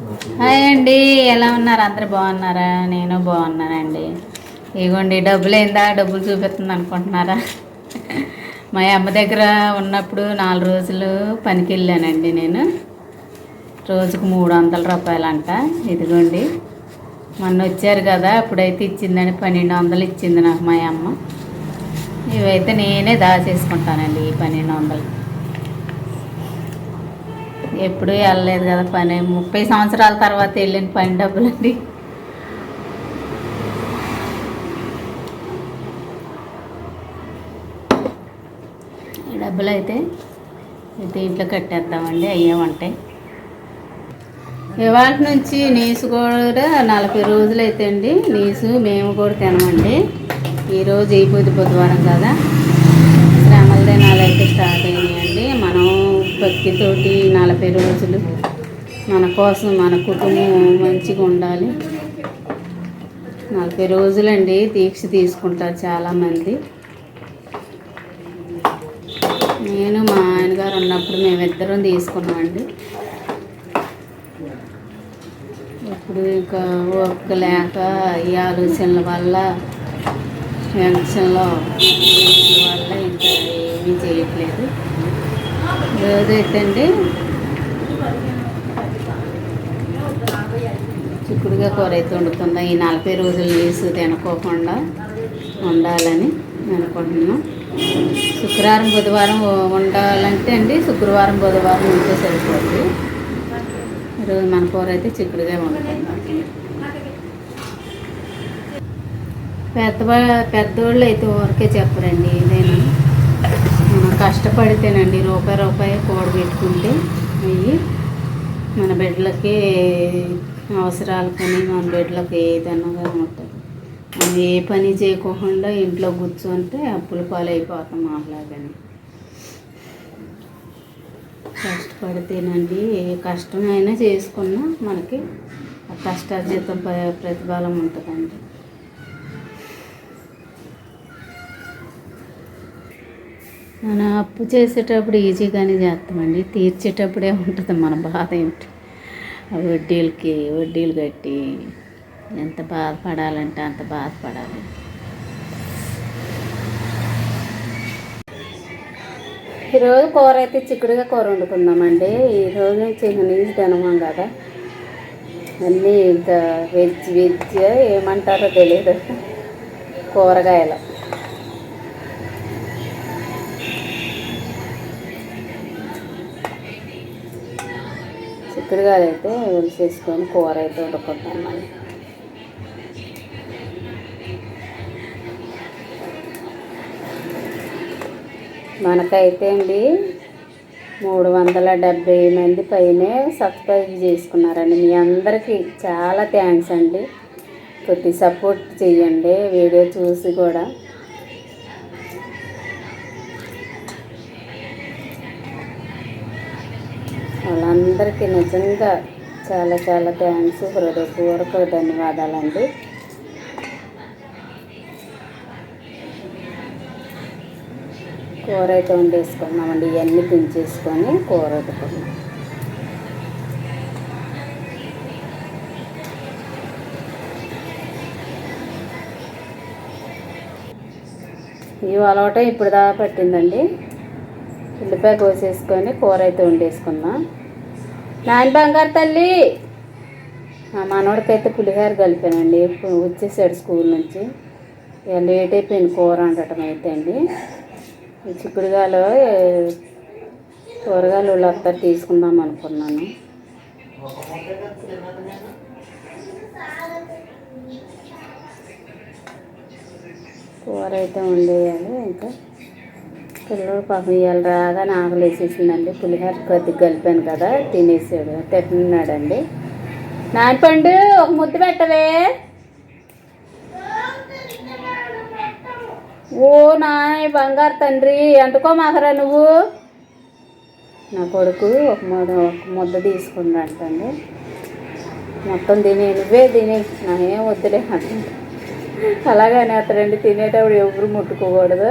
Hi అండి ఎలా ఉన్నారు? అందరు బాగున్నారా? నేను బాగున్నానండి. ఇగోండి డబ్బులు ఏందా డబ్బులు చూపిస్తుంది అనుకుంటున్నారా? మా అమ్మ దగ్గర ఉన్నప్పుడు నాలుగు రోజులు పనికి వెళ్ళానండి నేను. రోజుకు మూడు వందల రూపాయలంట. ఇదిగోండి మొన్న వచ్చారు కదా అప్పుడైతే ఇచ్చిందని పన్నెండు వందలు ఇచ్చింది నాకు మా అమ్మ. ఇవైతే నేనే దాచేసుకుంటానండి ఈ పన్నెండు వందలు. ఎప్పుడూ వెళ్ళలేదు కదా పని. ముప్పై సంవత్సరాల తర్వాత వెళ్ళిన పని డబ్బులండి. ఈ డబ్బులు అయితే దీంట్లో కట్టేద్దామండి. అయ్యే ఉంటాయి ఇవాళ నుంచి నీసు కూడా నలభై రోజులు అయితే అండి నీసు మేము కూడా తినమండి. ఈరోజు ఈ పొద్దు బుధవారం కదా. శ్రమల దినాలు అయితే స్టార్ట్ అయినాయి. భక్తితోటి నలభై రోజులు మన కోసం మన కుటుంబం మంచిగా ఉండాలి. నలభై రోజులండి దీక్ష తీసుకుంటారు చాలామంది. నేను మా ఆయనగారు ఉన్నప్పుడు మేమిద్దరం తీసుకున్నామండి. ఇప్పుడు ఇంకా ఒక్క లేక ఈ ఆలోచనల వల్ల టెన్షన్లో వల్ల ఇంకా ఏమీ చేయట్లేదు. రోజైతే అండి చిక్కుడుగా కూర అయితే వండుతుందా ఈ నలభై రోజులు నీసు తినకోకుండా ఉండాలని అనుకుంటున్నాం. శుక్రవారం బుధవారం ఉండాలంటే అండి శుక్రవారం బుధవారం ఉంటే సరిపోతుంది ఈరోజు మన కూర అయితే చిక్కుడుగా వండుకుందాం పెద్ద పెద్దోళ్ళు అయితే ఊరికే చెప్పరండి ఏదైనా కష్టపడితేనండి రూపాయి రూపాయి కూడబెట్టుకుంటే అవి మన బిడ్డలకి అవసరాలు కానీ మన బిడ్డలకి ఏదైనా ఉంటుంది మనం ఏ పని చేయకోకుండా ఇంట్లో కూర్చుంటే అప్పుల పాలైపోతాం అలాగని కష్టపడితేనండి ఏ కష్టమైనా చేసుకున్నా మనకి కష్టార్జితం ప్రతిఫలం ఉంటుందండి. మనం అప్పు చేసేటప్పుడు ఈజీగానే చేస్తామండి. తీర్చేటప్పుడే ఉంటుంది మన బాధ ఏంటి? ఆ వడ్డీలకి వడ్డీలు కట్టి ఎంత బాధపడాలంటే అంత బాధపడాలి. ఈరోజు కూర అయితే చిక్కుడుగా కూర వండుకుందామండి. ఈరోజు చిన్న ఇంక నీళ్ళు తినమాం కదా. అన్నీ ఇంకా వెజ్ వెజ్ ఏమంటారో తెలియదు కూరగాయలు. చిక్కుడుగాయలు అయితే ఉడిసేసుకొని కూర అయితే ఉడుకుంటాం మనకైతే అండి మూడు వందల డెబ్బై మంది పైనే సబ్స్క్రైబ్ చేసుకున్నారండి. మీ అందరికీ చాలా థ్యాంక్స్ అండి. కొద్ది సపోర్ట్ చేయండి వీడియో చూసి కూడా. వాళ్ళందరికీ నిజంగా చాలా చాలా థ్యాంక్స్ హృదయపూర్వక ధన్యవాదాలండి. కూర అయితే వండేసుకున్నామండి ఇవన్నీ పెంచేసుకొని కూర వండుకున్నాం ఇవి అలవాటు ఇప్పుడు దాకా పట్టిందండి. ఉల్లిపాయ కోసేసుకొని కూర అయితే వండేసుకున్నాం నాని బంగారు తల్లి. మా మనవడికైతే పులిహోర కలిపానండి. వచ్చేసాడు స్కూల్ నుంచి. ఇక లేట్ అయిపోయింది కూర వండటం అయితే అండి. ఈ చిక్కుడుగాయలు కూరగాయలు వాళ్ళు వస్తారు తీసుకుందాం అనుకున్నాను. కూర అయితే వండేయాలి ఇంకా. పిల్లలు పాపం ఇవాళ రాగా ఆకలి వేసేసిందండి. పులిహోర కొద్దిగా కలిపాను కదా తినేసాడు. తింటున్నాడండి నానిపండు ఒక ముద్ద పెట్టవే. ఓ నా బంగారు తండ్రి ఎంతకో మాకరా నువ్వు? నా కొడుకు ఒక ముద్ద ఒక ముద్ద తీసుకుంటాంటండి మొత్తం తినే నువ్వే తినే నాకేం వద్దులే అంటే అలాగనే అతడండి తినేటప్పుడు ఎవరు ముట్టుకోకూడదు.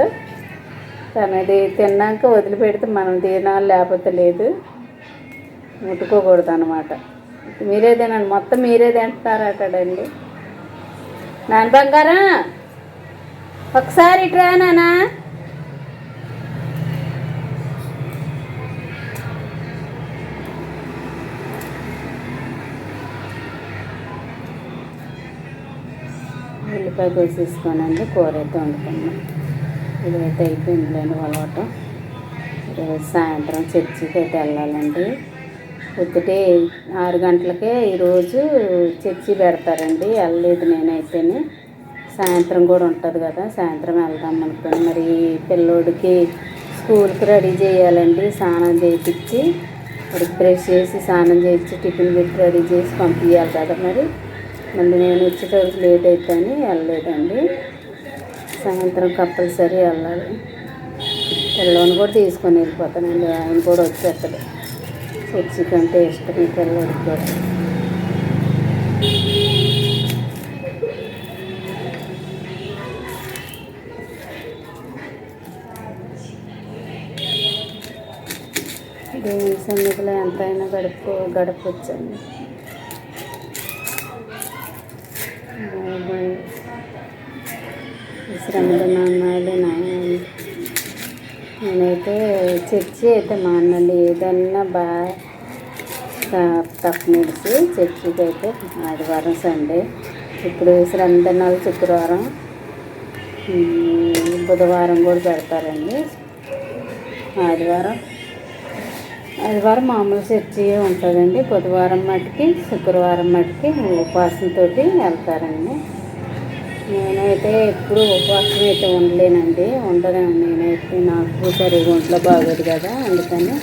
తనది తిన్నాక వదిలిపెడితే మనం తినాలి లేకపోతే లేదు. ముట్టుకోకూడదు అనమాట మీరే తినండి. మొత్తం మీరే తింటున్నారటండి నాన్న బంగారం ఒకసారి ఇట్రా నానా ఉల్లిపాయ కోసేసుకోనండి కూర అయితే వండుకున్నాం ఇదైతే అయిపోయిందిలేండి వలవటం ఈరోజు సాయంత్రం చర్చికి అయితే వెళ్ళాలండి. పొద్దుటే ఆరు గంటలకే ఈరోజు చర్చి పెడతారండి. వెళ్ళలేదు నేనైతేనే. సాయంత్రం కూడా ఉంటుంది కదా సాయంత్రం వెళ్దాం అనుకుని మరి పిల్లోడికి స్కూల్కి రెడీ చేయాలండి స్నానం చేయించి. వాడికి బ్రష్ చేసి స్నానం చేయించి టిఫిన్ పెట్టి రెడీ చేసి పంపించాలి కదా మరి. మళ్ళీ నేను వచ్చేటప్పుడు లేట్ అవుతాను వెళ్ళలేదండి. సాయంత్రం కంపల్సరీ వెళ్ళాలి. పిల్లోని కూడా తీసుకొని వెళ్ళిపోతానండి. ఆయన కూడా వచ్చేస్తాడు. చర్చి కంటే ఇష్టం ఈ పిల్లోడికి కూడా దేవుని సన్నిధిలో ఎంతైనా గడుపు గడపొచ్చండి. శ్రమలు నాన్నాళ్ళు నాయన. నేనైతే చర్చి అయితే మానండి ఏదన్నా బాగా తప్పనిడిసి చర్చికి అయితే ఆదివారం సండే. ఇప్పుడు శ్రమదినాలు శుక్రవారం. బుధవారం కూడా పెడతారండి. ఆదివారం. ఆదివారం మామూలు చర్చి ఉంటుందండి. బుధవారం మటుకి శుక్రవారం మటుకి ఉపవాసంతో వెళ్తారండి. నేనైతే ఎప్పుడు ఉపవాసం అయితే ఉండలేనండి. ఉండను నేనైతే నాకు సరిగా ఒంట్లో బాగోదు కదా అందుకని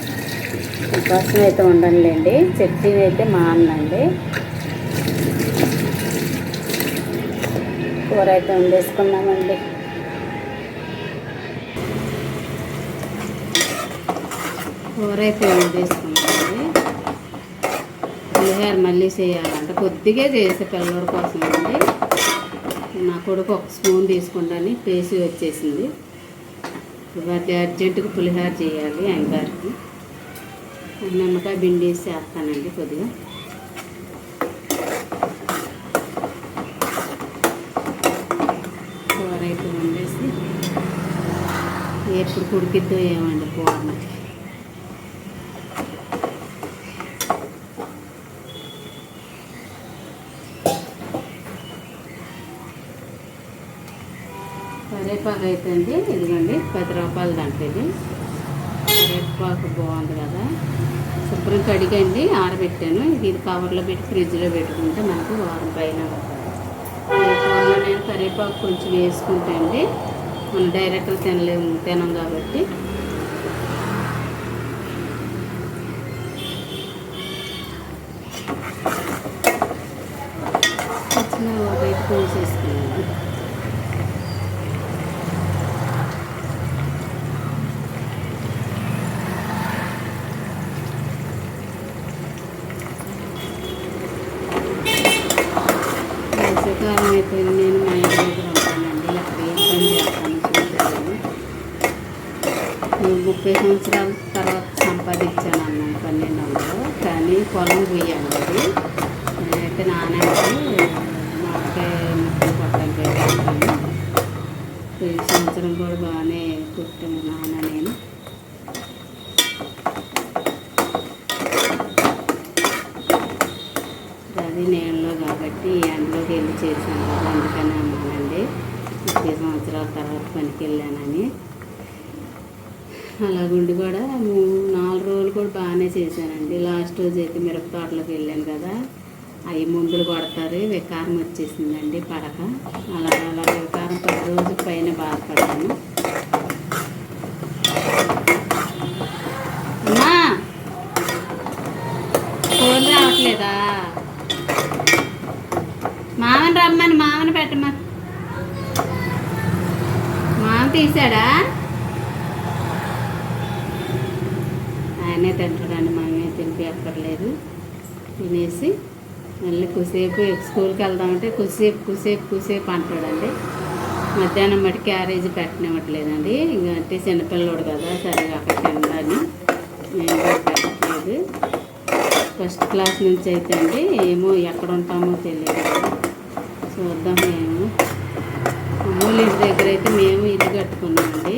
ఉపవాసం అయితే ఉండనులేండి. చర్చి అయితే మానండి కూర అయితే వండేసుకున్నామండి. కూర అయితే వండేసుకున్నామండి. పులిహోర మళ్ళీ చేయాలంటే. కొద్దిగా చేసే పిల్లడి కోసం నా కొడుకు ఒక స్పూన్ తీసుకుంటాను. పేసి వచ్చేసింది. వాటి అర్జెంటుగా పులిహోర చేయాలి అంగారికి నిమ్మకాయ బిండి వేసి చేస్తానండి కొద్దిగా. కూర అయితే వండేసి ఎప్పుడు కుడికిద్దో ఏమండి కూర మరి కరివేపాకు అయితే అండి ఇదిగోండి పది రూపాయలు దాంట్లో ఇది. కరివేపాకు బాగుంది కదా. శుభ్రం కడిగండి ఆరబెట్టాను. ఇది కవర్లో పెట్టి ఫ్రిడ్జ్లో పెట్టుకుంటే మనకు వారం పైన నేను కరివేపాకు కొంచెం వేసుకుంటే అండి. మనం డైరెక్ట్గా తినలేము తినం కాబట్టి పచ్చిమిరపకాయ అయితే కోసేసుకున్నాను వేసవికాలం అయితే నేను మా ఇంటి దగ్గర ఉంటానండి అక్కడ ఏం పని చేస్తాను చూసాను నేను ముప్పై సంవత్సరాల తర్వాత సంపాదించాను అన్నాను పన్నెండు వందలు కానీ పొలం పోయాను అది మాకే కొట్టడానికి ఈ సంవత్సరం కూడా బాగానే కుట్టాను నాన్న నేను అది నేలలో కాబట్టి ఎండలోకి వెళ్ళి చేశాను. కదా అందుకని అన్నానండి ముప్పై సంవత్సరాల తర్వాత పనికి వెళ్ళానని అలాగుండి కూడా నాలుగు రోజులు కూడా బాగానే చేశానండి. లాస్ట్ రోజు అయితే మిరప తోటలోకి వెళ్ళాను కదా. అవి ముందులు కొడతారు వికారం వచ్చేసిందండి పడక. అలా అలా వికారం పది రోజుల పైన బాధపడ్డాను. అమ్మా! ఫోన్ రావట్లేదా? మామని రమ్మని మామని పెట్టమా? మామ తీసాడా? ఆయనే తింటాడండి మనమే తినిపి ఎక్కర్లేదు. తినేసి మళ్ళీ కుసేపు స్కూల్కి వెళ్దామంటే కుసేపు కుసేపు కుసేపు అంటాడండి. మధ్యాహ్నం మట్టి క్యారేజీ పెట్టనివ్వట్లేదండి. ఇంకా అంటే చిన్నపిల్లోడు కదా సరిగా అక్కడ తినడాన్ని పెట్టట్లేదు. ఫస్ట్ క్లాస్ నుంచి అయితే అండి ఏమో ఎక్కడ ఉంటామో తెలియదు. చూద్దాం మేము. అమ్మోళ్ళ ఇంటి దగ్గర అయితే మేము ఇల్లు కట్టుకున్నామండి.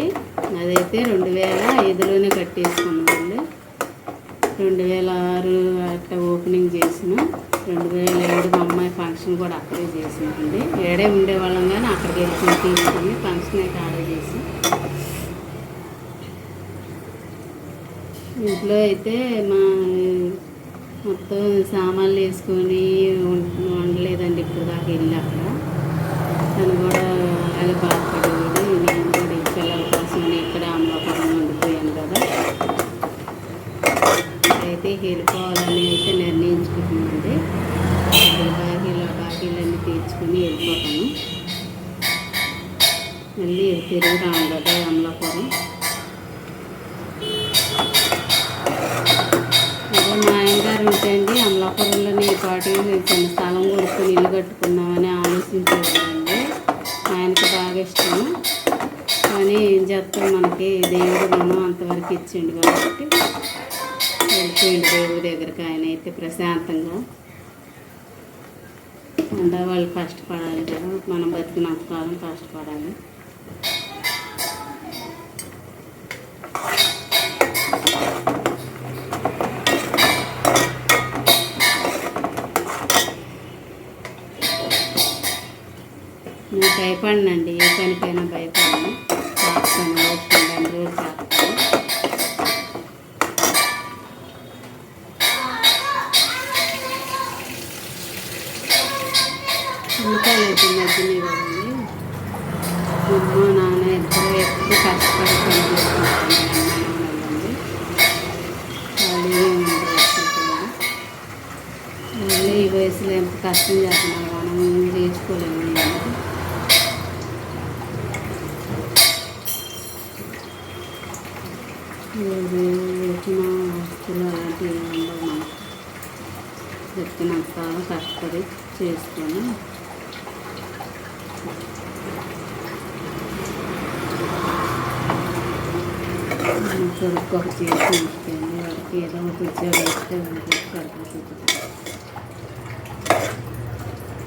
అదైతే రెండు వేల ఐదులోనే కట్టేసుకున్నామండి. రెండు వేల ఆరు అట్లా ఓపెనింగ్ చేసినాం. రెండు వేల ఏడు మా అమ్మాయి ఫంక్షన్ కూడా అక్కడే చేసిందండి. ఏడే ఉండేవాళ్ళం కానీ అక్కడికి వెళ్ళి తీసుకుని ఫంక్షన్ అయితే ఆర్డర్ చేసి. ఇంట్లో అయితే మా మొత్తం సామాన్లు వేసుకొని వం- వండలేదండి ఇప్పుడు దాకా ఇల్లు అక్కడ తను కూడా అలాగే బాధపడేవాడు నేను కూడా ఈ పిల్లల కోసం ఇక్కడ అమ్మపురం ఉండిపోయాను కదా అయితే వెళ్ళిపోవాలని అయితే నిర్ణయించుకుంటున్నానండి బాకీలు బాకీలన్నీ తీర్చుకుని వెళ్ళిపోతాను మళ్ళీ తిరిగి కదా అదే మా ఆయనగారు ఉంటండి అమలాపురంలోని ఈ పాటి చిన్న స్థలం కొనుక్కొని ఇల్లు కట్టుకుందామని ఆలోచించేవాళ్ళండి ఆయనకి బాగా ఇష్టం కానీ ఏం చేస్తాం మనకి దేవుడు రుణం అంతవరకు ఇచ్చిండు కాబట్టి వెళ్ళిపోయింది దేవుడి దగ్గరికి ఆయన అయితే ప్రశాంతంగా. ఉండ వాళ్ళు కష్టపడాలి కదా మనం బతికినంత కాలం కష్టపడాలి నేను భయపడినండి ఏ పనికైనా భయపడను కొడుకు ఒక చేసి ఉంచుతాను వాడికి ఏదో ఒక ఉద్యోగం ఇస్తే వాడికి కడుపు చూపుతాను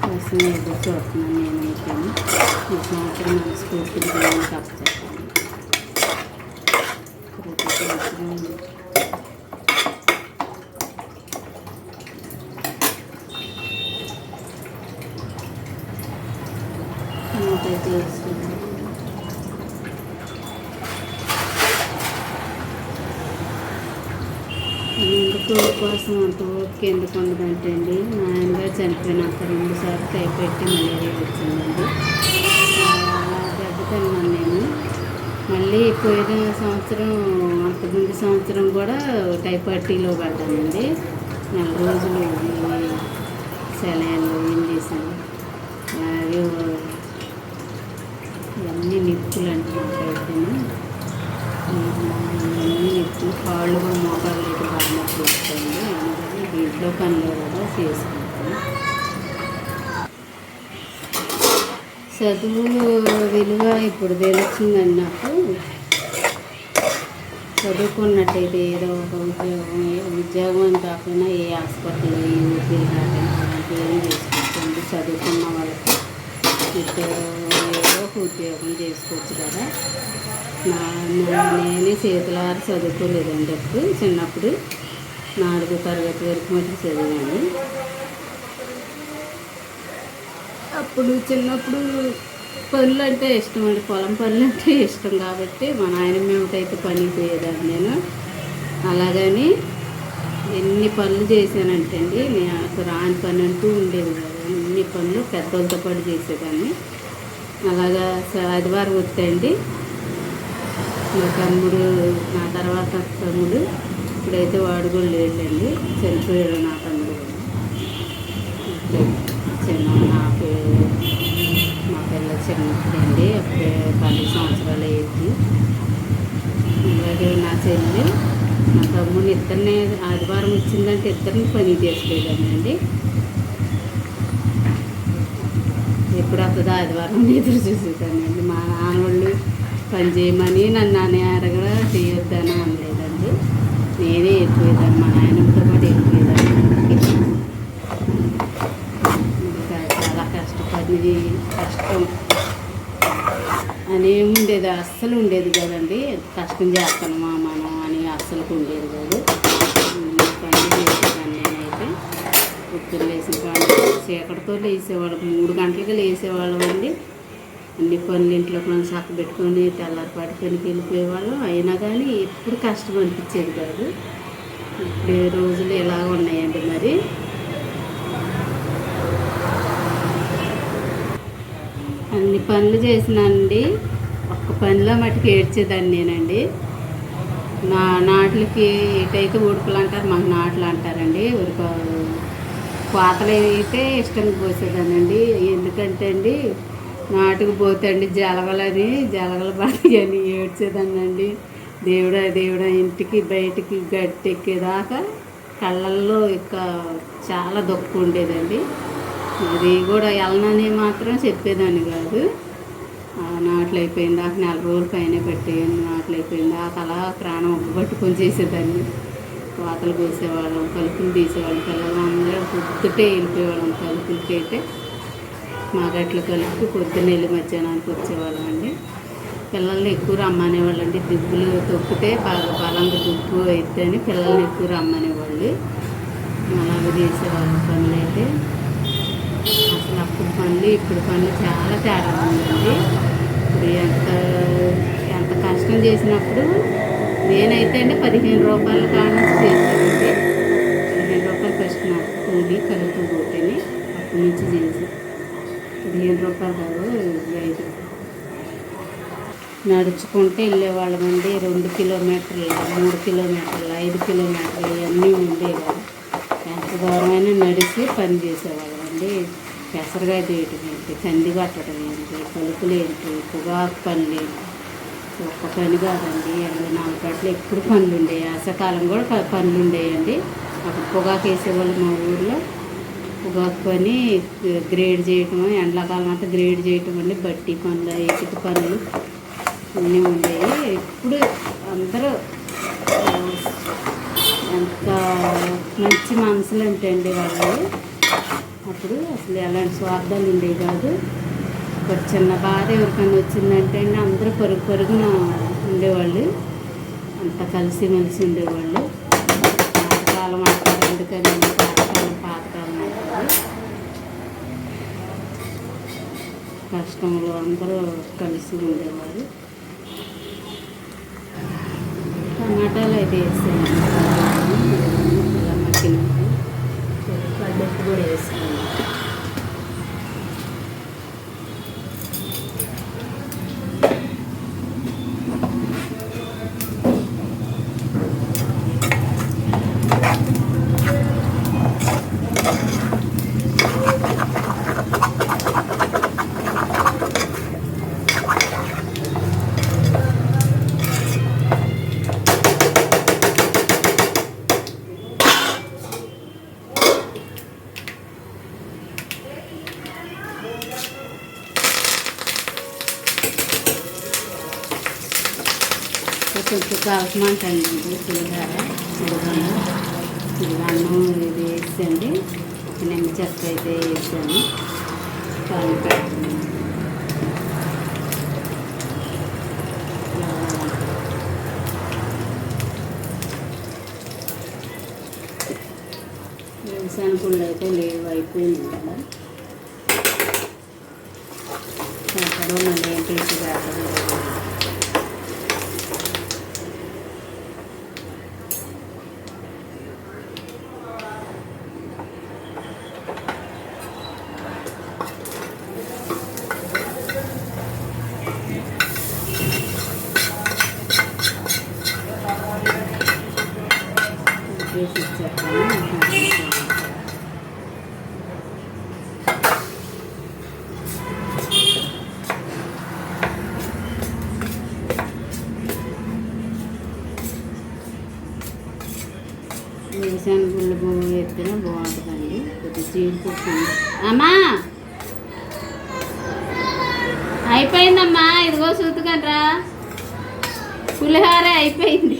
కోసం ఎదురు చూస్తున్నాను నేనైతే ఈ సంవత్సరం మనస్ఫూర్తిగా దేవునికి అప్పచెప్పాను ప్రతి సంవత్సరం నాకైతే వస్తుంది ఎందుకు కోసం అంత ఎందుకు ఉండదంటే అండి మా ఆయనగారు చనిపోయినాక రెండుసార్లు కైపెట్టి మలేరియా వచ్చిందండి. దెబ్బతిన్నాను నేను. మళ్ళీ పోయిన సంవత్సరం అంతకుముందు సంవత్సరం కూడా టైపాటిలో పడ్డానండి. నెల రోజులు ఈ సెలవులు ఇంజక్షన్ అలాగే ఇవన్నీ నిప్పులు అంటే ఇవన్నీ నిప్పులు కాళ్ళు కూడా మోకాళ్ళు అయితే బాగా నొప్పి వస్తుంది ఇంట్లో దీంట్లో కూడా చేసుకుంటాను చదువు విలువ ఇప్పుడు తెలుస్తుందండి నాకు. చదువుకున్నట్టయితే ఏదో ఒక ఉద్యోగం ఉద్యోగం అని కాకుండా ఏ హాస్పిటల్ ఏ ఊపిరి అలాంటివి ఏం చేసుకోవచ్చు చదువుకున్న వాళ్ళకి ఇప్పుడు ఏదో ఒక ఉద్యోగం చేసుకోవచ్చు కదా. నా నా- నేనే చేతులారా చదువుకోలేదండి అప్పుడు చిన్నప్పుడు. నాలుగు తరగతి వరకు మటుకు చదివాను. అప్పుడు చిన్నప్పుడు పనులు అంటే ఇష్టం అండి. పొలం పనులు అంటే ఇష్టం కాబట్టి మా నాయన మేమిటైతే పని పోయేదాన్ని నేను. అలాగని ఎన్ని పనులు చేశానంటే అండి నేను అసలు రాని పని అంటూ ఉండేది కాదు. అన్ని పనులు పెద్దలతో పాటు చేసేదాన్ని. అలాగా స- ఆదివారం వస్తాయండి మా తమ్ముడు నా తర్వాత తమ్ముడు ఇప్పుడైతే వాడు కూడా లేడండి. చనిపోయాడు నా తమ్ముడు చిన్న నాకు మా పిల్ల చిన్నప్పుడండి. అప్పుడే పన్నెండు సంవత్సరాలు అయ్యింది. అలాగే నా చెల్లి మా తమ్ముడిని ఇద్దరిని ఆదివారం వచ్చిందంటే ఇద్దరిని పని చేసుకెళ్ళానండి ఎప్పుడు వస్తుందో ఆదివారం అని ఎదురు చూసేదానండి మా నాన్నవాళ్ళు పని చేయమని నన్ను అనే అరగడ చేయొద్దని అనలేదండి వెళ్ళిపోయేదాన్ని మా నాయనమ్మతో పాటు వెళ్ళిపోయేదాన్ని చాలా కష్టపడినది కష్టం. అని ఉండేది అస్సలు ఉండేది కదండి. కష్టం చేస్తానమా మనం అని అస్సలు ఉండేది కాదు. పని నేనైతే. పొద్దున్న లేచిన వాళ్ళు చీకటితో లేచేవాళ్ళం మూడు గంటలకి లేసేవాళ్ళం అండి. అన్ని పనులు ఇంట్లో మనం చక్క పెట్టుకొని తెల్లారిపాటి పనికి వెళ్ళిపోయేవాళ్ళం. అయినా కానీ ఎప్పుడు కష్టం అనిపించేది కాదు. ఇప్పుడు ఈ రోజులు ఇలా ఉన్నాయండి మరి? అన్ని పనులు చేసినండి ఒక్క పనిలో మటుకు ఏడ్చేదాన్ని నేనండి. నా నాట్లకి ఇటైతే ఉడుపులు అంటారు మాకు నాట్లు అంటారండి. ఉడక కోతలు అయితే ఇష్టంగా పోసేదానండి ఎందుకంటే అండి నాటుకు పోతండి జలగలని జలగల బాధ అని ఏడ్చేదానండి దేవుడా దేవుడా ఇంటికి బయటికి గట్టెక్కేదాకా కళ్ళల్లో ఇక చాలా దుఃఖం ఉండేదండి. అది కూడా వెళ్ళనని మాత్రం చెప్పేదాన్ని కాదు. ఆ నాట్లు అయిపోయింది దాకా నెల రోజుల పైన పెట్టేయండి నాట్లు అయిపోయింది దాకా అలా ప్రాణం ఒక్క పట్టుకొని చేసేదాన్ని. కోతలు కోసేవాళ్ళం కలుపులు తీసేవాళ్ళం పిల్లలు అందరం పొద్దుటే వెళ్ళిపోయేవాళ్ళం కలుపులకి అయితే మా గట్ల కలుపుకి పొద్దున్న వెళ్ళి మధ్యాహ్నానికి వచ్చేవాళ్ళం అండి పిల్లల్ని ఎక్కువ రమ్మనేవాళ్ళండి. దుబ్బులు తొక్కితే బాగా బలంగా దుబ్బు అయిద్దని పిల్లల్ని ఎక్కువ రమ్మనేవాళ్ళు. అలాగే చేసేవాళ్ళు పనులు అయితే అసలు అప్పుడు పనులు ఇప్పుడు పనులు చాలా తేడా ఉందండి. ఇప్పుడు ఎంత ఎంత కష్టం చేసినప్పుడు నేనైతే అండి పదిహేను రూపాయల కాడ నుంచి చేశానండి. పదిహేను రూపాయలు ఫస్ట్ నాకు కూలి కలుపు కొట్టిని అప్పటి నుంచి చేసి పదిహేను రూపాయలు కాదు ఐదు నడుచుకుంటూ వెళ్ళేవాళ్ళమండి రెండు కిలోమీటర్లు మూడు కిలోమీటర్లు ఐదు కిలోమీటర్లు ఇవన్నీ ఉండేవి ఎంత దూరమైనా నడిచి పని చేసేవాళ్ళమండి పెసరగా చేయటం ఏంటి కంది కట్టడం ఏంటి కలుపులు ఏంటి పొగాకు పనులు ఏంటి? ఒక్క పని కాదండి ఇరవై నాలుగు గంటలు ఎప్పుడు పనులు ఉండేవి వేసవకాలం కూడా ప- పనులు ఉండేయండి. అక్కడ పొగాకు వేసేవాళ్ళు మా ఊర్లో. పొగాకు పని గ్రేడ్ చేయటం ఎండాకాలం అంతా గ్రేడ్ చేయటం అండి. బట్టి పనులు ఇటుక పనులు అన్నీ ఉండేవి ఇప్పుడు అందరూ ఎంత మంచి మనసులు ఉంటాయండి వాళ్ళు. అప్పుడు అసలు ఎలాంటి స్వార్థాలు ఉండేవి కాదు. ఒక చిన్న బాధ ఎవరికైనా వచ్చిందంటే అండి అందరూ పరుగు పరుగున ఉండేవాళ్ళు. అంత కలిసి మెలిసి ఉండేవాళ్ళు. పాతకాలం అంటారు ఎందుకని పాతకాలం పాతకాలం అంటారు కష్టంలో అందరూ కలిసి ఉండేవారు టమాటాలు అయితే వేసాను ఇలా మట్టి కడ్డెప్పు కూడా వేసాను కొంచెం కలపమంటండి పులిహార పులిహార పులిహారం ఇది వేసండి నిమ్మ చెక్క అయితే వేసాను. పాలు పెడుతున్నాను వేసాను. పుళ్ళు అయితే లేవు అయిపోయింది కదా ఎక్కడో మళ్ళీ ఏంటి పెట్టడం వేసి ఇచ్చేస్తాను వేసాను గుళ్ళు పువ్వు ఎత్తినా బాగుంటుందండి కొద్దిగా జీడిపప్పు అమ్మా అయిపోయిందమ్మా ఇదిగో చూతుకండ్రా పులిహార అయిపోయింది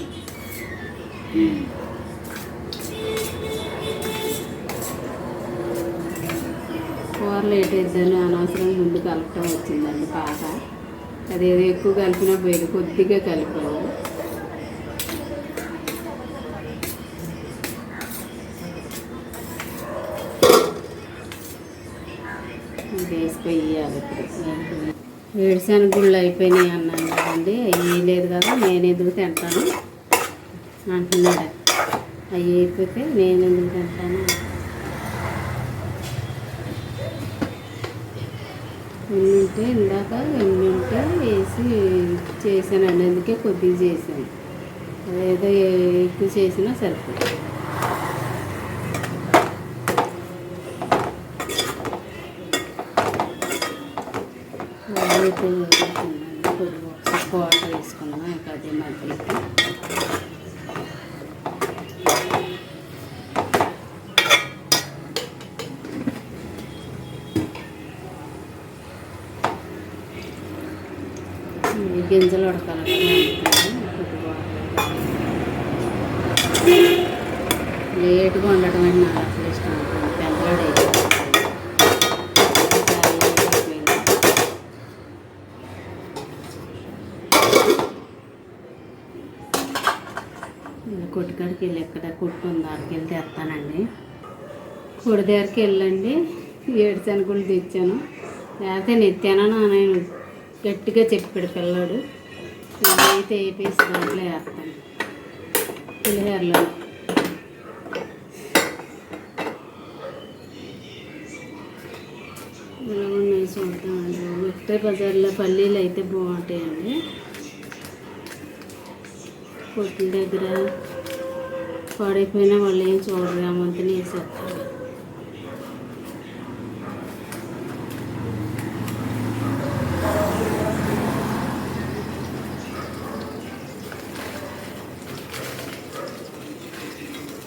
కూరలు వేటేద్దాను అనవసరంగా ముందు కలపడం వచ్చిందండి పాక అదేదో ఎక్కువ కలిపినా పోయేది కొద్దిగా కలిపాము ఇది వేసిపోయి ఇవ్వాలి ఇప్పుడు. వేడిశనగ గుళ్ళు అయిపోయినాయి అన్నాను కదండి. అవి లేదు కదా నేను ఎందుకు తింటాను? అంటున్నాడు. అవి అయిపోతే నేను ఎందుకు తింటాను? ఎన్ని ఉంటే ఇందాక ఎన్ని వేసి చేశాను అందుకే కొద్దిగా చేశాను. ఏదో ఎక్కువ చేసినా సరిపోతుంది అయితే కొద్దిగా వాటర్ వేసుకున్నాం ఇంకా అదే మధ్యలో గింజలు ఉడకాలి కదా లేట్గా ఉండటం అండి నాకు అసలు ఇష్టం ఉంటుంది పెద్దలాడు దగ్గరికి వెళ్ళి ఎక్కడ కొట్టు ఉంది దగ్గరికి వెళ్ళి తెస్తానండి కొడి దగ్గరికి వెళ్ళండి. ఏడు శనగుళ్ళు తెచ్చాను. లేకపోతే నెత్తానని నేను గట్టిగా చెప్పాడు పిల్లాడు. అయితే వేపేసి దాంట్లో వేస్తాను. పులిహేరలో. ఇలా ఉన్నాయి చూద్దామండి విక్టరీ బజార్లో పల్లీలు అయితే బాగుంటాయండి. కొట్ల దగ్గర. పాడైపోయినా వాళ్ళు ఏం చూడరు ఆ మంతిని వేసేస్తారు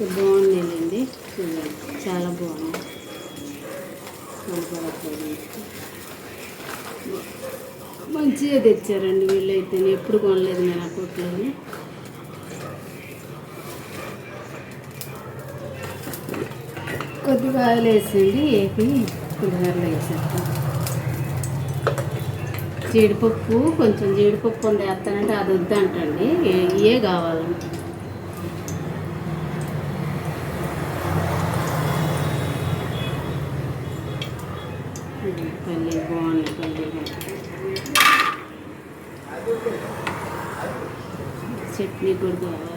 బాగుంది వెళ్ళింది చూడండి చాలా బాగుంది. మంచిగా తెచ్చారండి వీళ్ళైతే ఎప్పుడు కొనలేదు నేను ఆ కొట్లని కొద్దిగా ఆయిల్ వేపి పులిహోరలో వేసేస్తాం. జీడిపప్పు కొంచెం జీడిపప్పు ఉంది వేస్తానంటే అది వద్దంటండి. ఇవే కావాలంటే పల్లి బాగున్నాయి పల్లి చట్నీ కూడా కావాలి.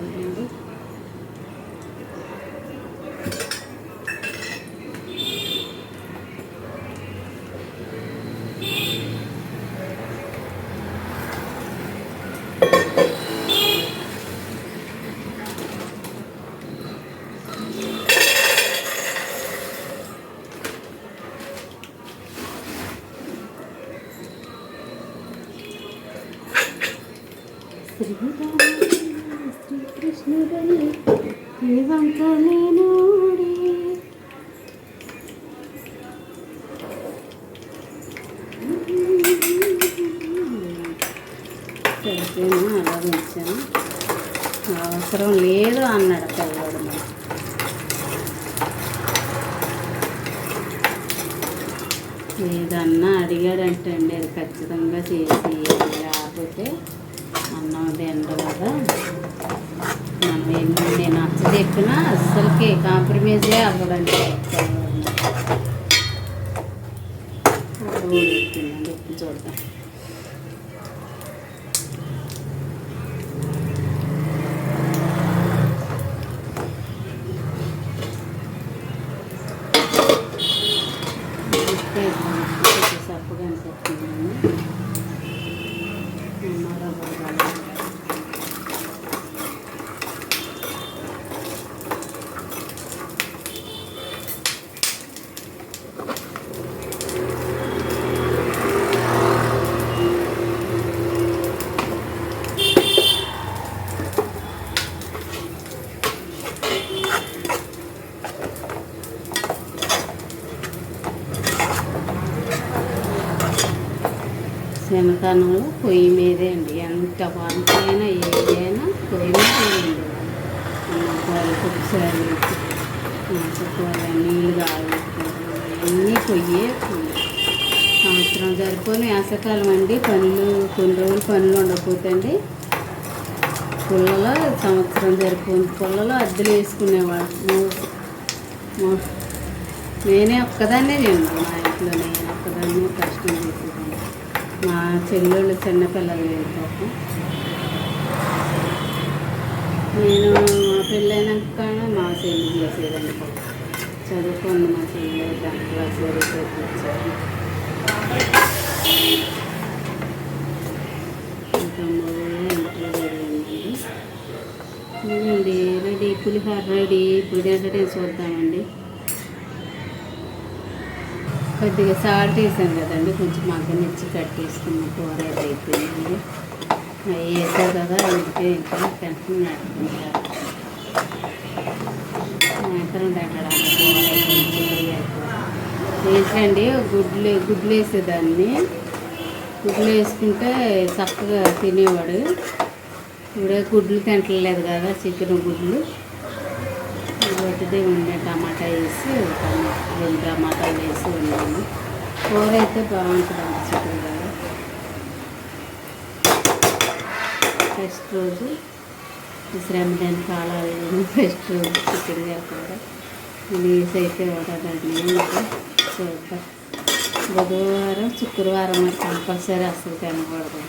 ఏదన్నా అడిగాడంటే అండి అది ఖచ్చితంగా చేసి లేకపోతే అన్నం తినరు కదా. మనం నేను నచ్చ చెప్పినా అస్సలకి కాంప్రమైజే అవ్వడండి శనకానంలో పొయ్యి మీదే అండి. ఎంత వంటైనా ఏదైనా పొయ్యి మీద వేయండి ఒకసారి కూర నీళ్ళు కావాలి అన్నీ పొయ్యి పొయ్యి. సంవత్సరం సరిపోని వేసవకాలం అండి. పనులు కొన్ని రోజులు పనులు ఉండకపోతే పుల్లలో సంవత్సరం సరిపోయింది పుల్లలో అద్దెలు వేసుకునేవాళ్ళు. నేనే ఒక్కదాన్నే తిన్నాను మా ఇంట్లో. నేను ఒక్కదాన్నే కష్టం చేసేది మా చెల్లెళ్ళు చిన్నపిల్లలు లేదు పాపం. నేను మా పెళ్ళైనాక మా చెల్లి చేసేదాన్ని పాపం. చదువుకోండి మా చెల్లి టెన్త్ క్లాస్ వరకు వచ్చారు ఇంకా రెడీ పులిహోర రెడీ ఇప్పుడు ఏంటంటే చూద్దామండి. కొద్దిగా సాల్ట్ వేసాం కదండి కొంచెం మగ్గనిచ్చి కట్టేసుకున్న కూర అయితే అయిపోయిందండి. అవి వేసావు కదా ఇంటికి ఇంకా టెన్షన్ పెట్టుకుంటారు సాయంత్రం వేసండి గుడ్లు గుడ్లు వేసేదాన్ని. గుడ్లు వేసుకుంటే చక్కగా తినేవాడు. ఇప్పుడే గుడ్లు తింటలేదు కదా చికెన్ గుడ్లు. వాటిదే ఉండే టమాటా వేసి రెండు టమాటాలు వేసి ఉన్నాను కూర అయితే బాగుంటుందండి చికెన్ ఫస్ట్ రోజు శ్రమదాన్ని కాలాలి ఫస్ట్ రోజు చికెన్ కాకుండా నీస్ అయితే ఉండదండి మరి చూద్దాం బుధవారం శుక్రవారం మరి కంపల్సరీ అసలు తినకూడదు.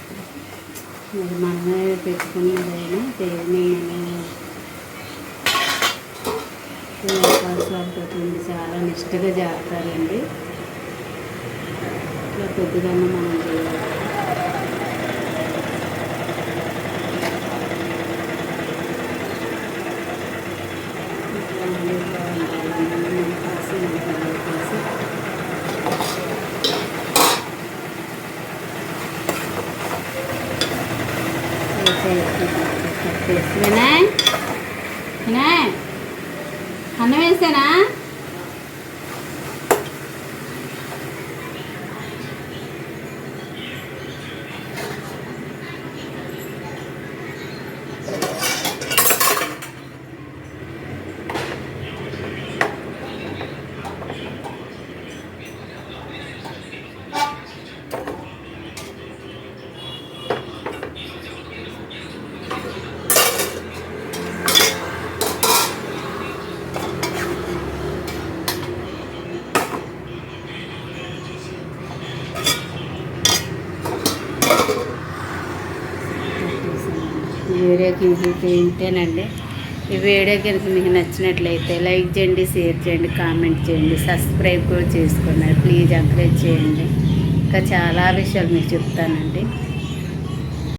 మరి మనమే పెట్టుకున్నదైనా దేవుని మనం పడుతుంది చాలా నిష్టగా చేస్తారండి ఇట్లా కొద్దిగా మనం చేయాలి. ఇట్లా అన్నీ బాగుండాలి. మనం కాసి మనం కాసి వినాయ్ వినాయ్ అన్నం వేసానా ఈ వీడియో కింద ఇంతేనండి. ఈ వీడియో కనుక మీకు నచ్చినట్లయితే లైక్ చేయండి షేర్ చేయండి కామెంట్ చేయండి సబ్స్క్రైబ్ కూడా చేసుకున్నారు ప్లీజ్ ఎంకరేజ్ చేయండి. ఇంకా చాలా విషయాలు మీకు చెప్తానండి.